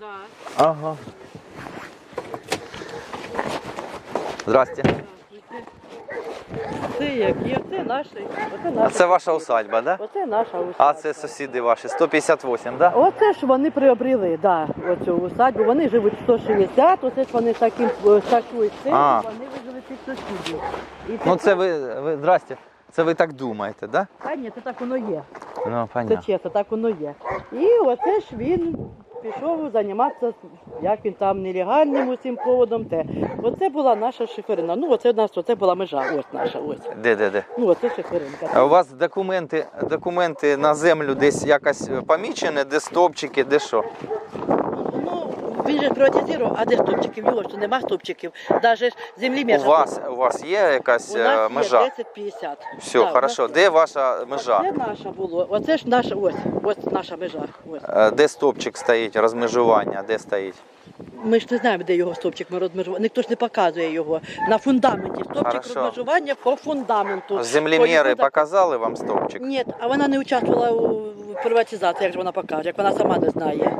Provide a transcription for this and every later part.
Да. Ага. Здрасте. Це як є, це наш, оце А це ваша усадьба, да? Оце наша усадьба. А це сусіди ваші, 158, да? Оце ж вони приобрели, да, оцю усадьбу. Вони живуть 160, оце ж вони таким е, такою А. вони вижили цих сусідів. І Ну це ви, ви здрасте. Це ви так думаєте, да? Та ні, це так воно є. Ну, Це понятно. чесно, так воно є. І оце ж він пішов займатися, як він там нелегальним усім поводом. Те. Оце була наша шиферина. Ну, оце у нас оце була межа. Ось наша, ось. Де, де, де? Ну, оце шиферинка. А у вас документи, документи на землю десь якось помічені, де стопчики, де що? Він же ж приватизував, а де стопчиків? Його ж нема стопчиків. Навіть землі У вас, у вас є якась у е, нас межа? є 10-50. Все, у хорошо. нас- Де ваша межа? Це наша було. Оце ж наша, ось, ось наша межа. Ось. Е, Де стопчик стоїть, розмежування, де стоїть? Ми ж не знаємо, де його стопчик ми розмежували. Ніхто ж не показує його. На фундаменті. Стопчик Хорошо. розмежування по фундаменту. По Землеміри за- показали вам стопчик? Ні, а вона не участвувала у приватизації, як же вона покаже, як вона сама не знає.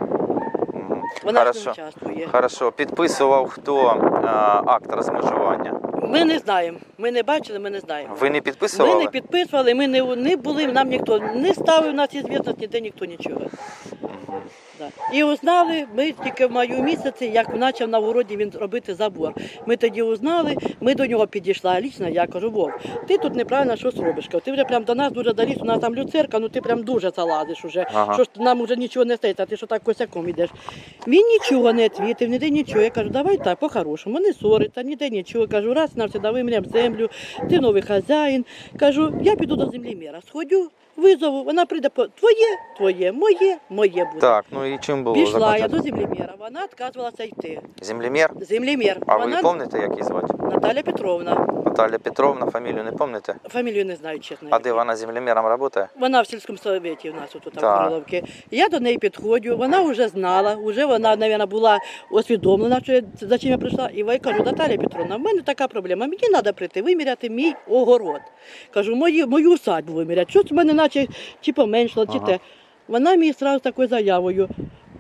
Вона ж не Хорошо. участвує. Хорошо. Підписував хто е, акт розмежування? Ми не знаємо. Ми не бачили, ми не знаємо. Ви не підписували? Ми не підписували, ми не, не були, нам ніхто не ставив нас ці ніде ніхто нічого. Да. І узнали, ми тільки в маю місяці, як почав на городі він робити забор. Ми тоді узнали, ми до нього підійшла лічно, я кажу, Вов, ти тут неправильно щось робиш. Кажу, Ти вже прям до нас дуже доліз, у нас там люцерка, ну ти прям дуже залазиш уже. Ага. Що ж нам вже нічого не стається, ти що так косяком йдеш. Він нічого не відвітив, ніде нічого. Я кажу, давай так, по-хорошому, не ссориться, ніде нічого. Кажу, раз навсегда вимрям землю, ти новий хазяїн. Кажу, я піду до землеміра, сходю, визову, вона прийде по твоє, твоє, моє, моє буде. Так, ну і чим було Пішла я до землеміра, вона відказувалася йти. Землемір? Землемір. А вона ви пам'ятаєте, як її звати? Наталя Петровна. Наталя Петровна, фамілію не пам'ятаєте? Фамілію не знаю, чесно. А де вона землеміром працює? Вона в сільському совєті у нас тут Так. там Кириловки. Я до неї підходжу, вона вже знала, вже вона, мабуть, була усвідомлена, що я, за чим я прийшла. І я кажу, Наталя Петровна, в мене така проблема. Мені треба прийти виміряти мій огород. Кажу, мою, мою усадьбу виміряти. Щось в мене наче чи поменшало, чи Ага. те. Вона мені одразу такою заявою.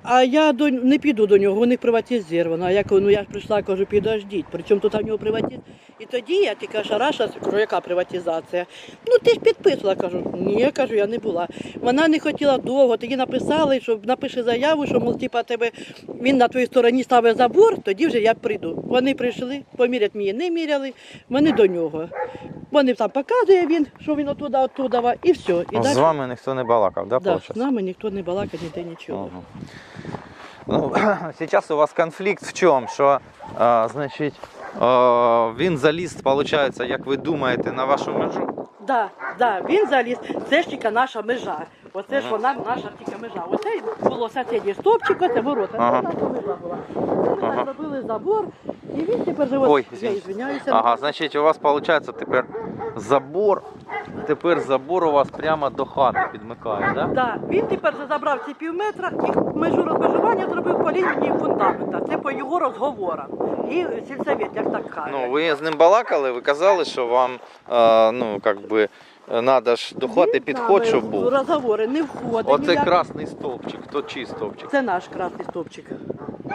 А я до, не піду до нього, у них приватизовано. А я кажу, ну я ж прийшла, кажу, підождіть. Причому тут в нього приватизація. І тоді я тільки шараша, кажу, яка приватизація? Ну ти ж підписувала, кажу. Ні, кажу, я не була. Вона не хотіла довго. Тоді написали, що напиши заяву, що мол, типа тебе він на твоїй стороні ставить забор, тоді вже я прийду. Вони прийшли, помірять мені не міряли, вони до нього. Вони там показує він, що він отуда, оттуда, і все. І Ну, з далі- вами ніхто не балакав, да, да, з нами ніхто не балакає, ніде нічого. Ага. Ну, сейчас у вас конфлікт в чому? Що, а, значить, а, він заліз, виходить, як ви думаєте, на вашу межу? Да, да, він заліз. Це ж тільки наша межа. Оце ж вона наша тільки межа. Оце було соседній стопчик, оце ворота. Ага. Це наша межа була. Ми Ага. так зробили забор, і він тепер живе. Ой, я извините. Ага, значить, у вас виходить тепер забор, тепер забор у вас прямо до хати підмикає, да? Да, він тепер забрав ці пів метра і межу розмежування зробив по лінії фундамента. Це по його розговорам. І сільсовет, як так каже. Ну, ви з ним балакали, ви казали, що вам, е, ну, як би, треба ж до хати підход, щоб був. Розговори не входить. Оце ніяк. красний стовпчик, то чий стовпчик? Це наш красний стовпчик.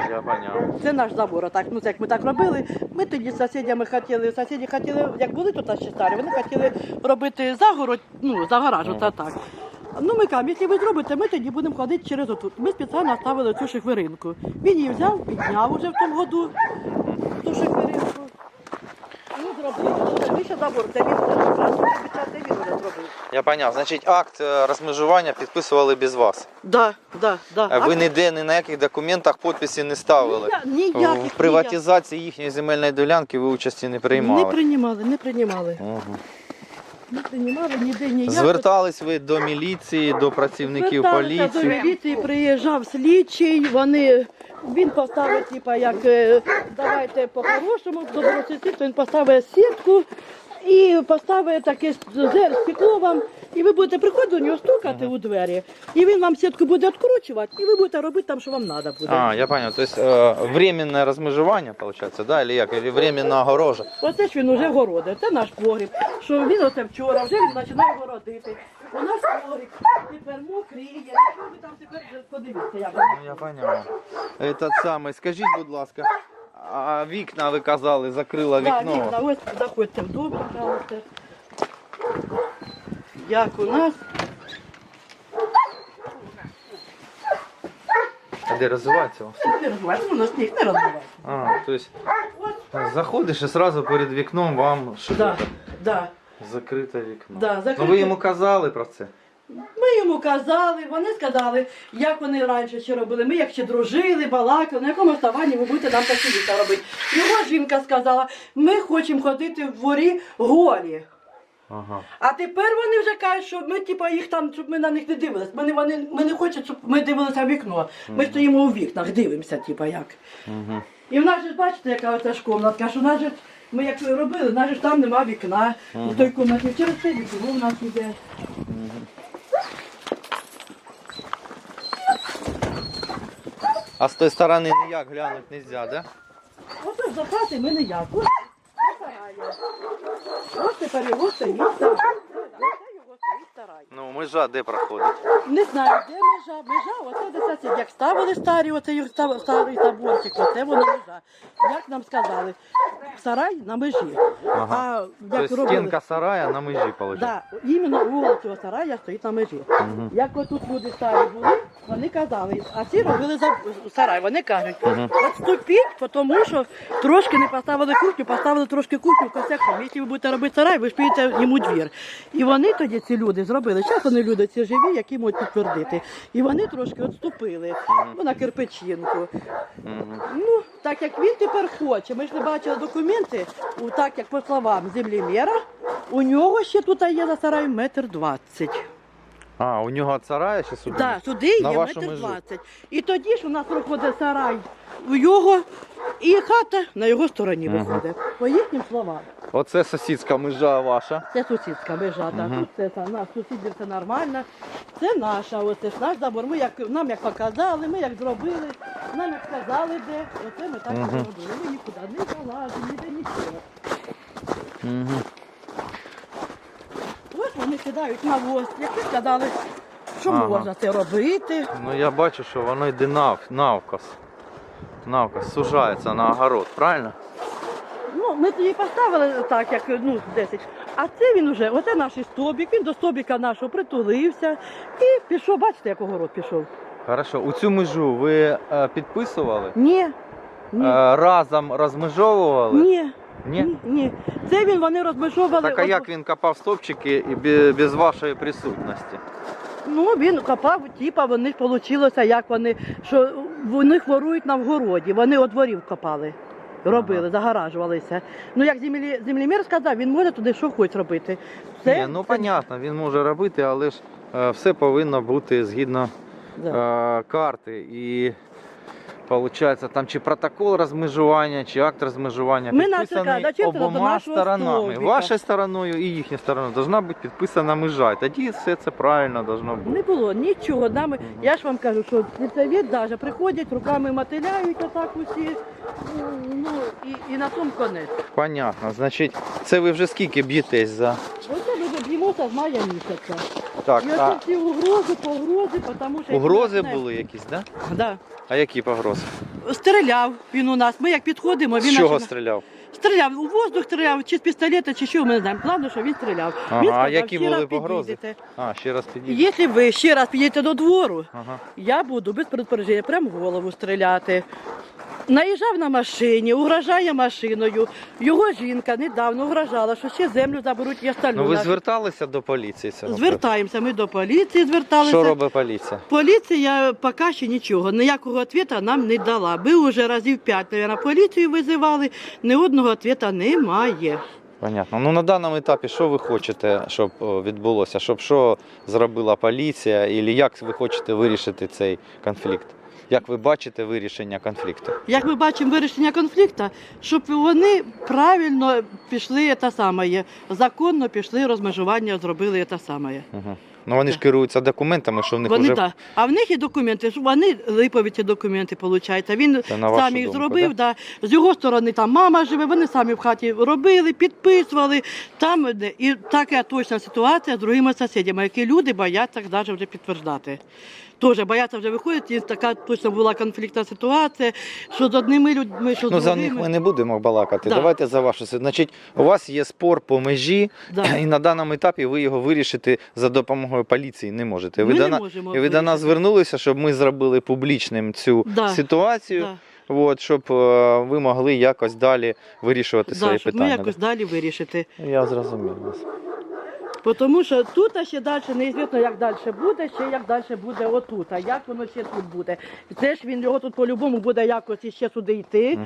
Я поняв. Це наш забор. Так, ну це як ми так робили. Ми тоді з сусідями хотіли, сусіди хотіли, як були тут ще старі, вони хотіли робити загород, ну, за гараж, оце так. Ну, ми кажемо, якщо ви зробите, ми тоді будемо ходити через отут. Ми спеціально ставили цю шиферинку. Він її взяв, підняв уже в тому году ту шиферинку. Ну, зробили. Ще забор, він це він вже зробив. Я поняв. Значить, акт е, розмежування підписували без вас. Да, да, да. А ви ніде ні на яких документах підписи не ставили. Ніяк- ніяких, В приватизації їхньої земельної ділянки ви участі не приймали. Не приймали, не приймали. Мгм. Не приймали ніде ніяк. Звертались ви до міліції, до працівників Зверталися до поліції. міліції, приїжджав слідчий, вони, він поставив, типа, як е, давайте по-хорошому, добросусідство, він поставив сітку і поставив таке зер, стекло вам, і ви будете приходити до нього стукати у двері, і він вам сітку буде відкручувати, і ви будете робити там, що вам треба буде. А, я понял. То есть э, временное розмежування, получается, да, или як? Или временна огорожа? Оце ж він уже городить, це наш погріб. Що він оце вчора, вже він починає городити. У нас коврик, тепер мокріє. Якщо ви там тепер подивіться, як. воно. Ну, я поняв. Этот самий, скажіть, будь ласка, а вікна ви казали, закрила Да, вікно. вікна, ось заходьте в дом, пожалуйста. Як у нас. А де розвивається? Не розбивається, у нас сніг не розбивається. А, то есть заходиш і сразу перед вікном вам що да, да, закрите вікно. да, Ну закрите. ви йому казали про це? Ми йому казали, вони сказали, як вони раніше ще робили. Ми як ще дружили, балакали, на якому основанні ви будете нам такі віта робити. Його жінка сказала, ми хочемо ходити в дворі голі. Ага. А тепер вони вже кажуть, що ми типа їх там, щоб ми на них не дивились. Ми не, вони, ми не хочуть, щоб ми дивилися в вікно. Ми стоїмо у вікнах, дивимося, типа як. Угу. І в нас же, бачите, яка оця ж комнатка, що в нас же, ми як робили, в нас же ж там нема вікна. У той кімнаті через це вікно в нас іде. А з тої сторони ніяк глянути не можна, да? Ось за хати ми ніяк. Ось тепер його його Ну, межа де проходить? Не знаю, де межа. Межа, оце десь оце, як ставили старі, оце старий таборчик, оце воно межа. Як нам сказали, сарай на межі. Ага. А як Тобто робили? стінка сарая на межі виходить. Да, іменно вугол цього сарая стоїть на межі. Мгм. Як отут люди старі були, вони казали, а ці робили за сарай. Вони кажуть, Мгм. відступіть, тому що трошки не поставили кухню, поставили трошки кухню косяком. Якщо ви будете робити сарай, ви ж підете йому двір. І вони тоді ці люди зробили. Зараз вони люди ці живі, які можуть підтвердити. І вони трошки відступили ну, на кирпичинку. Ну, так як він тепер хоче, ми ж не бачили документи, так як по словам землемера, у нього ще тут є за сарай метр двадцять. А, у нього від сарая ще сюди? Так, сюди є метр межу. двадцять. І тоді ж у нас проходить сарай в його, і хата на його стороні виходить. По їхнім словам. Оце сусідська межа ваша. Це сусідська межа, так. Тут це та, наш сусідів це нормально. Це наша, оце ж наш забор. Ми як, нам як показали, ми як зробили, нам як сказали де. Оце ми так і зробили. Ми нікуди не залазимо, ніде нічого. Угу. Вони кидають навоз, як ви сказали, що Ага. можна це робити. Ну я бачу, що воно йде нав, навкос. Навкос сужається на огород, правильно? Ну, ми тоді поставили так, як ну, 10. А це він уже, оце наш стовбік, він до стовбіка нашого притулився і пішов, бачите, як огород пішов. Хорошо. У цю межу ви е, підписували? Ні. Ні. Е, разом розмежовували? Ні. Ні? Ні. Це він вони розмежовували. Так а от- як він копав і бе- без вашої присутності? Ну, він копав, типа, вони вийшло, як вони, що вони хворують на вгороді. Вони от дворів копали. Робили, загоражувалися. Ну, як землі, землемір сказав, він може туди що хоч робити. Ні, ну понятно, він може робити, але ж е, все повинно бути згідно Да. е, карти. І виходить, там чи протокол розмежування, чи акт розмежування Ми підписаний кажемо, «Зачем ти до обома нашого сторонами. стовбика?» Вашою стороною і їхньою стороною должна бути підписана межа. Тоді все це правильно должно бути. Не було нічого. Нами, я ж вам кажу, що лісовід навіть приходять, руками мотиляють отак усі. Ну, і, і на тому конець. Понятно. Значить, це ви вже скільки б'єтесь за. Оце ми б'ємося з мая місяця. Так, оце а угрози, погрози, тому що... угрози були якісь, да? Да. А які погрози? Стріляв він у нас. Ми як підходимо, він З чого починає- стріляв? Стріляв, у воздух стріляв, чи з пістолета, чи що, ми не знаємо. Головне, що він стріляв. Ага, він а які «Ще були погрози?» підійдете. А, ще раз підійдіть. Якщо ви ще раз підійдете до двору, Ага. я буду без предупреждення прямо в голову стріляти. Наїжджав на машині, угрожає машиною. Його жінка недавно угрожала, що ще землю заберуть і остальну. Ну ви нашу. зверталися до поліції? Звертаємося, ми до поліції зверталися. Що робить поліція? Поліція поки ще нічого, ніякого відповіді нам не дала. Ми вже разів п'ять, мабуть, поліцію визивали, ні одного відповіді немає. Понятно. Ну на даному етапі що ви хочете, щоб відбулося? Щоб що зробила поліція, і як ви хочете вирішити цей конфлікт? Як ви бачите вирішення конфлікту? Як ми бачимо вирішення конфлікту, щоб вони правильно пішли те саме, законно пішли розмежування, зробили те саме. Угу. Ну вони ж керуються документами, що в них Вони вже да. А в них є документи, вони липові ці документи получають. Він сам їх думку, зробив. Да? З його сторони там мама живе, вони самі в хаті робили, підписували. Там і така точна ситуація з другими сусідями, які люди бояться навіть вже підтверждати. Теж бояться вже виходити, і така точно була конфліктна ситуація, що з одними людьми, що з Ну, за них ми не будемо балакати. Да. Давайте за вашу. Значить, у вас є спор по межі, Да. і на даному етапі ви його вирішити за допомогою поліції не можете. Ви, Ми до, не на- можемо ви до нас звернулися, щоб ми зробили публічним цю Да. ситуацію, Да. от, щоб е, ви могли якось далі вирішувати свої щоб питання. ми якось далі вирішити. Я зрозумів вас. Тому що тут ще далі неізвісно, як далі буде, ще як далі буде отут, а як воно ще тут буде. Це ж він його тут по-любому буде якось ще сюди йти,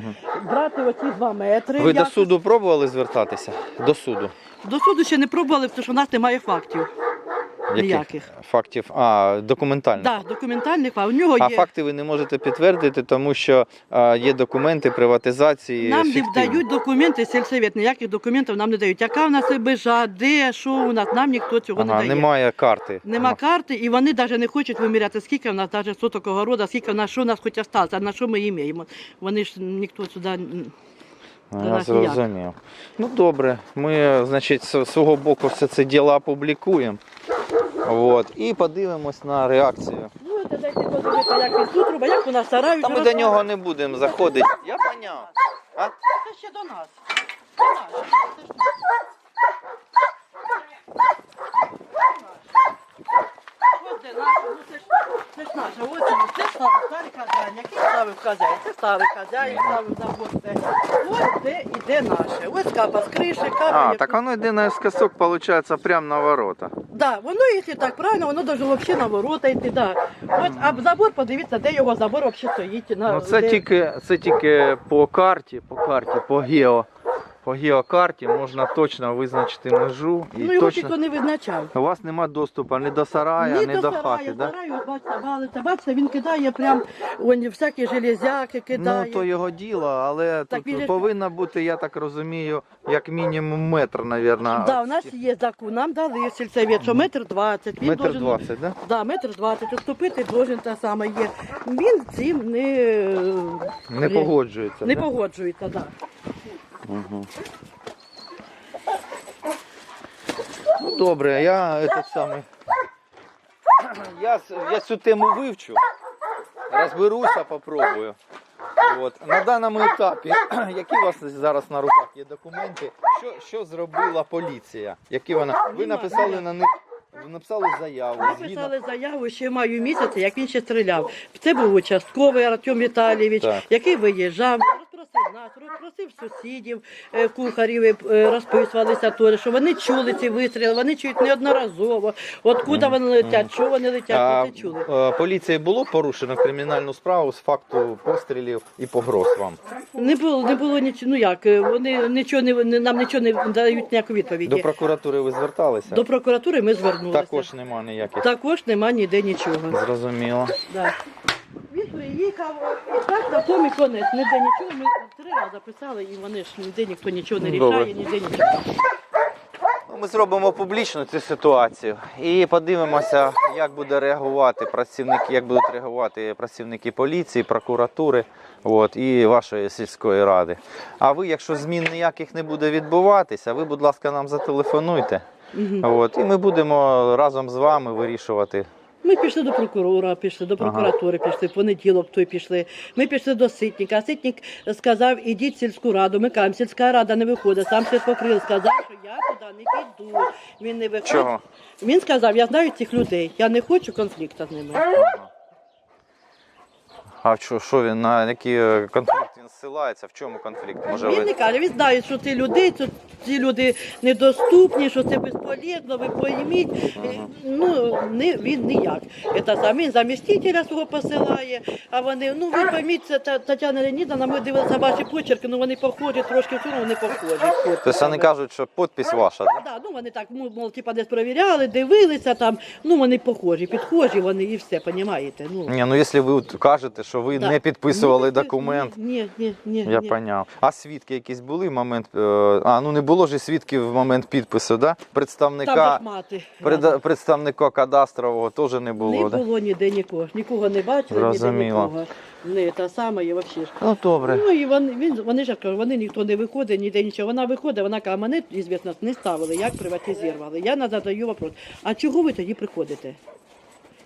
брати оці два метри. Ви до суду пробували звертатися? До суду. До суду ще не пробували, тому що в нас немає фактів. Яких Ніяких. фактів? А, документально. Так, да, документальних фактів. У нього А є. факти ви не можете підтвердити, тому що а, є документи приватизації. Нам не дають документи, сільсовет, ніяких документів нам не дають. Яка в нас ІБЖ, де, що у нас, нам ніхто цього не дає. немає карти. Нема Ага. карти, і вони навіть не хочуть виміряти, скільки в нас навіть соток огорода, скільки в нас, що в нас хоч осталося, а на що ми маємо. Вони ж ніхто сюди. Я зрозумів. Ну добре, ми, значить, з свого боку все це діло опублікуємо. От, і подивимось на реакцію. Ну, це дайте подивитися, як він тут робить, як у нас. Та ми до нього не будемо заходити. Я поняв. А? Це ще до нас. До нас. Це ж- Ось де наша, ну це ж, це ж наша, ось воно, це ставив старий хазяїн, який ставив хазяїн, це старий хазяїн, ставив завод, це. Ось де іде наше, ось капа з криші, капа. А, так воно йде наискосок, виходить, прямо на ворота. Да, воно, якщо так правильно, воно даже взагалі на ворота йти, да. От, а забор, подивіться, де його забор взагалі стоїть. На, Ну це де- тільки, це тільки по карті, по карті, по гео. По геокарті можна точно визначити межу і Ну, його точно. ніхто не визначав. У вас нема доступу ні до сарая, ні, до, хати, да? сараю, бачите, валиться, бачите, він кидає прям он, всякі железяки кидає. Ну, то його діло, але Так тут ж- повинна бути, я так розумію, як мінімум метр, мабуть. Да, у нас є закон, нам дали сільсовет, що метр двадцять. Метр должен- двадцять, да? Да, метр двадцять, уступити должен те саме є. Він цим не, Не погоджується. не да? погоджується, да. Угу. Ну добре, я этот самий. Я, я цю тему вивчу, розберуся, попробую. От. На даному етапі, які у вас зараз на руках є документи, що, що зробила поліція? Які вона? Ви написали на них, написали заяву. Згідно- заяву ще маю місяці, як він ще стріляв. Це був участковий Артем Віталійович, Так. який виїжджав, розпросив нас, розпросив сусідів, е, кухарів, е, розписувалися теж, що вони чули ці вистріли, вони чують неодноразово. Откуда вони летять, що вони летять, А, це чули. е, поліції було порушено кримінальну справу з факту пострілів і погроз вам. Не було, не було нічого, ну як, вони нічого не, не- нам нічого не дають ніяку відповіді. До прокуратури ви зверталися? До прокуратури ми звернулися. Також нема ніяких. Також нема ніде нічого. Зрозуміло. Да. Він приїхав, і так на тому і конець. Ніде нічого. Ми три рази писали, і вони ж ніде ніхто нічого не Добре. рішає, ніде нічого. Ну, Ми зробимо публічно цю ситуацію і подивимося, як буде реагувати працівники, як будуть реагувати працівники поліції, прокуратури от, і вашої сільської ради. А ви, якщо змін ніяких не буде відбуватися, ви, будь ласка, нам зателефонуйте. Мгм. От, і ми будемо разом з вами вирішувати. Ми пішли до прокурора, пішли до Ага. прокуратури, пішли, в понеділок той пішли. Ми пішли до ситника. А ситник сказав, ідіть в сільську раду. Ми кажемо, сільська рада не виходить. Сам все покрив, сказав, що я туди не піду. Він не виходить. Чого? Він сказав, я знаю цих людей, я не хочу конфлікту з ними. А що, що він на який е, конфлікт він зсилається? В чому конфлікт? Може Він ви не каже, він знає, що ці люди, що ці люди недоступні, що це безполезно, ви пойміть. Е, Ну, не, він ніяк. Це сам він замістителя свого посилає, а вони, ну ви пойміть, це Тетяна Леонідовна, ми дивилися ваші почерки, ну вони похожі, трошки все одно не похожі. Тобто вони кажуть, що підпись ваша, так? Да, ну вони так, мол, типа десь провіряли, дивилися там, ну вони похожі, підхожі вони і все, понімаєте? Ну. Ні, ну якщо ви кажете, що ви Да. не підписували Ні, документ. Ні, ні, ні. Я ні. поняв. А свідки якісь були в момент. е, А, ну не було ж свідків в момент підпису, да? Представника, преда- представника кадастрового теж не було, не да? було ніде нікого. Нікого не бачили, Зрозуміло. ніде нікого. Не та сама і взагалі. Ну добре. Ну і вони, він, вони ж кажуть, вони ніхто не виходить, ніде нічого. Вона виходить, вона каже, мене, звісно, не ставили, як приватизували. Я задаю вопрос, а чого ви тоді приходите?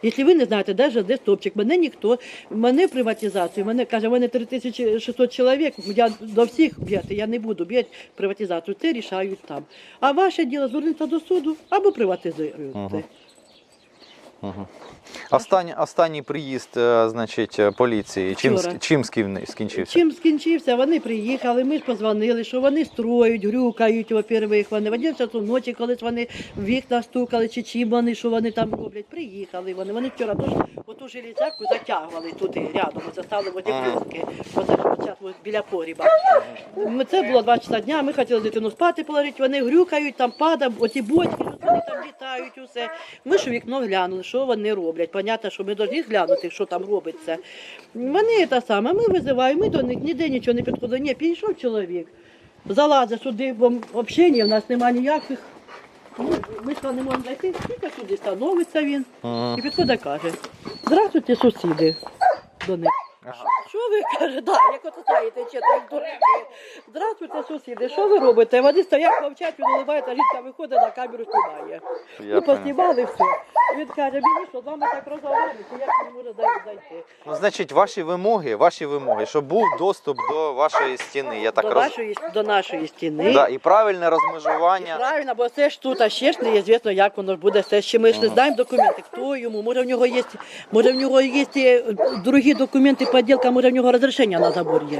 Якщо ви не знаєте, ж де стопчик, мене ніхто, мене приватизацію, мене каже, мене 3600 чоловік, я до всіх б'яти, я не буду б'яти приватизацію, це рішають там. А ваше діло звернутися до суду або приватизуєте. Мгм. Угу. Останній, останній приїзд, е, значить, е, поліції. Чим, Вчора. чим скінчився? Чим скінчився, вони приїхали, ми ж позвонили, що вони строють, грюкають, во-первых, вони в 11 часу ночі, колись вони в вікна стукали, чи чим вони, що вони там роблять. Приїхали вони. Вони вчора тож, оту железяку затягували туди, рядом, оце стали в оце от біля погріба. Ми- Це було два часа дня, ми хотіли дитину спати положити, вони грюкають, там падав, оті бочки, тут вони там літають, усе. Ми ж у вікно глянули, що вони роблять. Понятно, що ми повинні глянути, що там робиться. Вони те саме, ми визиваємо, ми до них ніде нічого не підходили. Ні, підійшов чоловік, залазить сюди, бо общення в нас немає ніяких. Ну, ми ж не можемо знайти, тільки сюди становиться він. І підходить каже, здравствуйте, сусіди до них. Ага. Що ви каже, да, як от знаєте, чи так. Здравствуйте, сусіди, що ви робите? Вони стоять, мовчать, він уливається, жінка виходить на камеру знімає. Я Ми поснімали все. Він каже, мені що з вами так розмовляють, як не може зай- зайти. Ну, значить, ваші вимоги, ваші вимоги, щоб був доступ до вашої стіни. Я так до, роз... нашої, до нашої стіни. да, і правильне розмежування. Правильно, бо це ж тут, а ще ж неізвісно, як воно буде. Це ще ми ж не знаємо документи, хто йому. Може в нього є, може в нього є е, другі документи, поділка, може в нього розрішення на забор є.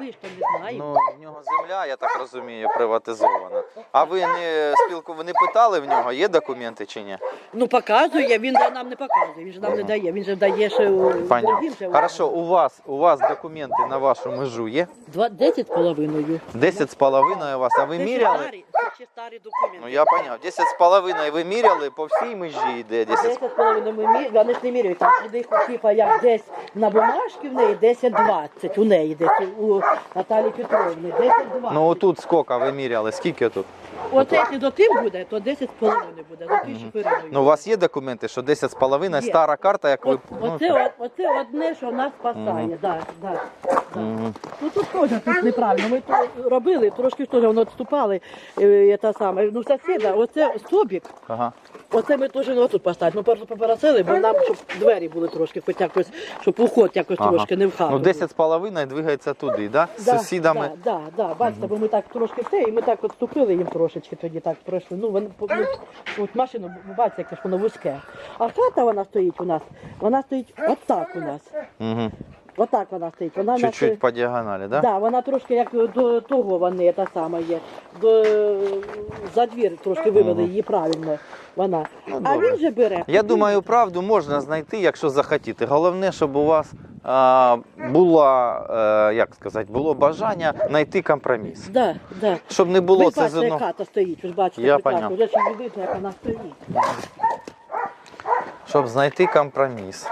Ми ж то не знаємо. Ну, в нього земля, я так розумію, приватизована. А ви не спілку, ви не питали в нього, є документи чи ні? Ну показує, він же нам не показує, він же нам не дає, він же дає ще у другим же. Хорошо, у вас, у вас документи на вашу межу є? Два- Десять з половиною. 10 з половиною у вас, а ви Це ще міряли? старі, це ще старі документи. Ну я поняв, 10 з половиною ви міряли, по всій межі йде 10. з- половиною ми мі- вони ж не міряють, там у них як десь на бумажці в неї 10-20, у неї десь у Наталі Петровни, 10-20. Ну отут скільки ви міряли, скільки тут? Оце якщо до тим буде, то 10 з половиною буде, до тисячі хвилиною. Ну у вас є документи, що 10 з половиною, Є. стара карта, як ви... От, оце, от- оце одне, що нас спасає, да, да, да. Ну тут теж тут неправильно. Ми то робили, трошки теж воно відступали. е, Та саме. Ну, сусіда, оце стовбік, Ага. оце ми теж не тут поставити. Ми просто попросили, бо нам, щоб двері були трошки, хоч якось, щоб уход якось Ага. трошки не в хату. Ну був. 10 з половиною двигається туди, да? З сусідами. Да, да, да. Бачите, бо ми так трошки все, і ми так от ступили їм трошечки тоді так пройшли. Ну, вони, ну, от машину, бачите, яке ж воно вузьке. А хата вона стоїть у нас, вона стоїть отак у нас. Угу. Отак вона стоїть. Вона Чуть-чуть по діагоналі, да? Да, вона трошки як до того вони та сама є. До, за двір трошки вивели її правильно. Вона. Ну, а добре. він же бере. Я думаю, правду можна знайти, якщо захотіти. Головне, щоб у вас а, була, е, як сказати, було бажання знайти компроміс. Да, да. Щоб не було ви це бачите, зерно. як хата стоїть, ви ж бачите, Я прекрасно. поняв. Вже ж не видно, як вона стоїть. Щоб знайти компроміс.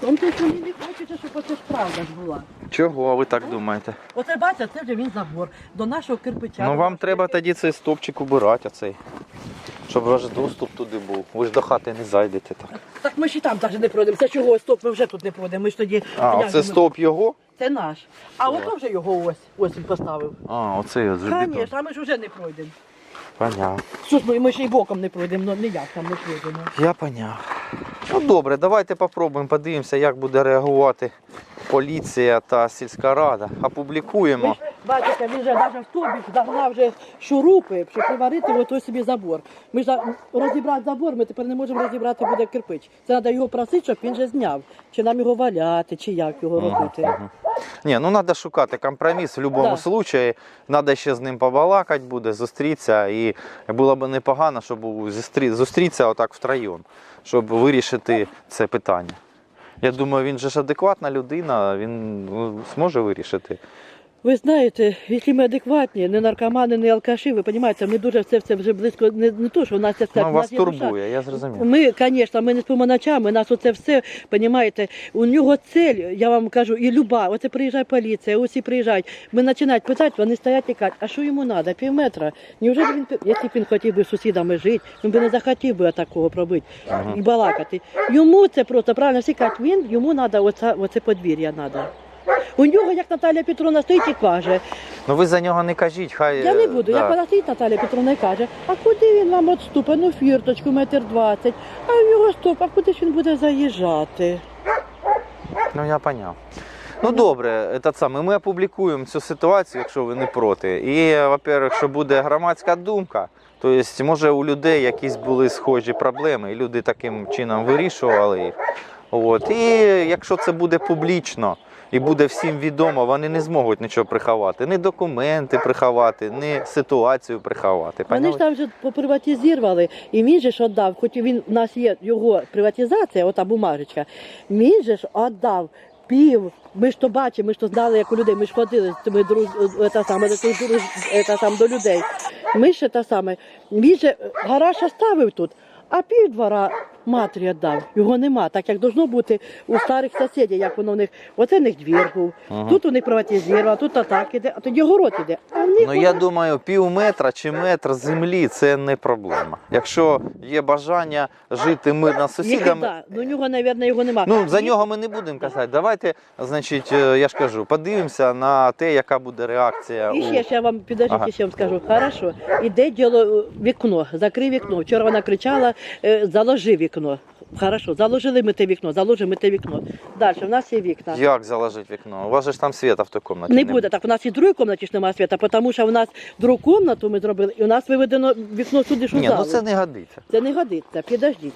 Тому що вони не хочуть, щоб оце ж правда ж була. Чого ви так думаєте? Оце бачите, це вже він забор. До нашого кирпича. Ну вам треба тоді цей стовпчик убирати, оцей. Щоб ваш доступ туди був. Ви ж до хати не зайдете так. Так ми ж і там навіть не пройдемо. Це чого стоп, ми вже тут не пройдемо. Ми ж тоді. А, як оце же ми- стовп його? Це наш. А ото вже його ось. Ось він поставив. А, оце от же Звісно, а ми ж вже не пройдемо. Поняв. Що ж ми, ми ще й боком не пройдемо, ну ніяк там не пройдемо. Я поняв. Ну добре, давайте попробуємо, подивимося, як буде реагувати поліція та сільська рада. Опублікуємо. бачите, він же навіть в тобі загнав вже шурупи, щоб приварити в той собі забор. Ми ж розібрати забор, ми тепер не можемо розібрати буде кирпич. Це треба його просити, щоб він же зняв. Чи нам його валяти, чи як його робити. Ні, ну треба шукати компроміс в будь-якому Да. випадку. Треба ще з ним побалакати буде, зустрітися. І було б непогано, щоб зустрі- зустрітися отак втроєм, щоб вирішити це питання. Я думаю, він же ж адекватна людина, він ну, зможе вирішити. Ви знаєте, якщо ми адекватні, не наркомани, не алкаші, ви розумієте, ми дуже це все вже близько, не, не то, що в нас це все. Ну, вас турбує, я зрозумів. Ми, звісно, ми не спимо ночами, нас оце все, розумієте, у нього цель, я вам кажу, і люба, оце приїжджає поліція, усі приїжджають. Ми починають питати, вони стоять і кажуть, а що йому треба, пів метра? Невже він, якщо б він хотів би з сусідами жити, він би не захотів би такого пробити і балакати. Йому це просто, правильно, всі кажуть, він, йому треба оце, оце подвір'я треба. У нього, як Наталя Петровна стоїть і каже, Ну ви за нього не кажіть, хай. я не буду. да. Як вона стоїть, Наталя Петровна і каже, а куди він вам відступить? Ну, фірточку, метр двадцять. А в нього стоп, а куди ж він буде заїжджати? Ну я поняв. Ну добре, этот самий, ми опублікуємо цю ситуацію, якщо ви не проти. І, во-первых, що буде громадська думка, то есть, може у людей якісь були схожі проблеми, і люди таким чином вирішували їх. От. І якщо це буде публічно і буде всім відомо, вони не зможуть нічого приховати. Ні документи приховати, ні ситуацію приховати. Вони ж там вже поприватизували, і він же ж віддав, хоч він у нас є його приватизація, ота бумажечка, він же ж віддав. Пів, ми ж то бачимо, ми ж то знали, як у людей, ми ж ходили з цими друз, та саме, до, та саме, до людей. Ми ще та саме, він же гараж оставив тут, а пів двора матері віддав. Його нема, так як должно бути у старих сусідів, як воно в них. Оце в них двір був, Ага. тут у них приватизовано, тут так іде, а тоді город іде. А в них Ну я думаю, пів метра чи метр землі це не проблема. Якщо є бажання жити мирно з сусідами. да, ну, у нього, мабуть, його нема. Ну, за нього ми не будемо казати. Давайте, значить, е, я ж кажу, подивимося на те, яка буде реакція. І у- ще ж я вам підождіть, Ага. ще вам скажу. Хорошо, іде діло е, вікно, закрий вікно. Вчора вона кричала, е, заложи вікно. Хорошо, заложили ми те вікно, заложимо ми те вікно. Далі, в нас є вікна. Як заложити вікно? У вас же ж там світа в той кімнаті. Не буде так. У нас і в другій кімнаті ж немає світа, тому що в нас другу кімнату ми зробили, і у нас виведено вікно сюди, що Ні, ну це не годиться. Це не годиться, підождіть.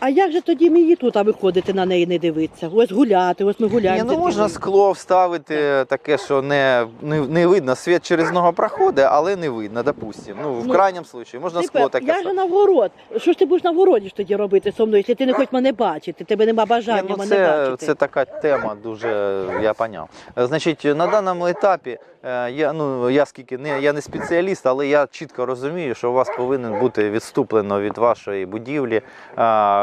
А як же тоді мені тут а виходити на неї не дивитися? Ось гуляти, ось ми Ні, гуляємо. ну можна скло вставити таке, що не, не, не видно. Світ через нього проходить, але не видно, допустимо. Ну, в Ну, крайньому випадку можна скло Тепер, таке я ж ставити. на вгород. Що ж ти будеш на вгороді ж тоді робити со мною, якщо ти не хочеш мене бачити, тебе нема бажання Ні, ну мене це, бачити. це така тема дуже, я поняв. Е, Значить, на даному етапі е, я, ну, я скільки не я не спеціаліст, але я чітко розумію, що у вас повинен бути відступлено від вашої будівлі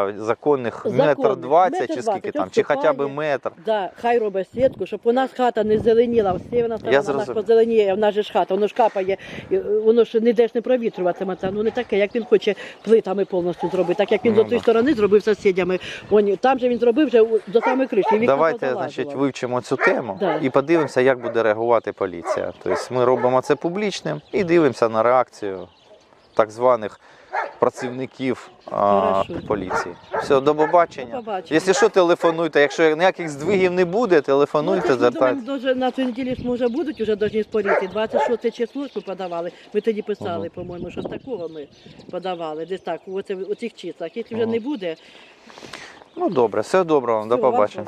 а, законних метр двадцять чи скільки там, чи хоча б метр. Да, хай робить сітку, щоб у нас хата не зеленіла, северна сторона у нас позеленіє, в нас же ж хата, воно ж капає, е, воно ж не деш не провітрюватиме це. Ну не таке, як він хоче плитами повністю зробити, так як він Ну, з тої да. сторони зробив сусідями. Там же він зробив вже до самої криші. вікна Давайте значить, вивчимо цю тему Да. і подивимося, як буде реагувати поліція. Тобто ми робимо це публічним і дивимося на реакцію так званих працівників а, поліції. Все, до побачення. До побачення. Якщо що, телефонуйте. Якщо ніяких здвигів не буде, Ну, телефонуйте, думаємо, звертайтеся. дуже на цій неділі ж може будуть уже з поліції. 26 число ж ми подавали. Ми тоді писали, по-моєму, що такого ми подавали. Десь так, у, оце- у цих числах. Якщо вже Ага. не буде, Ну добре, все добре вам, до побачення.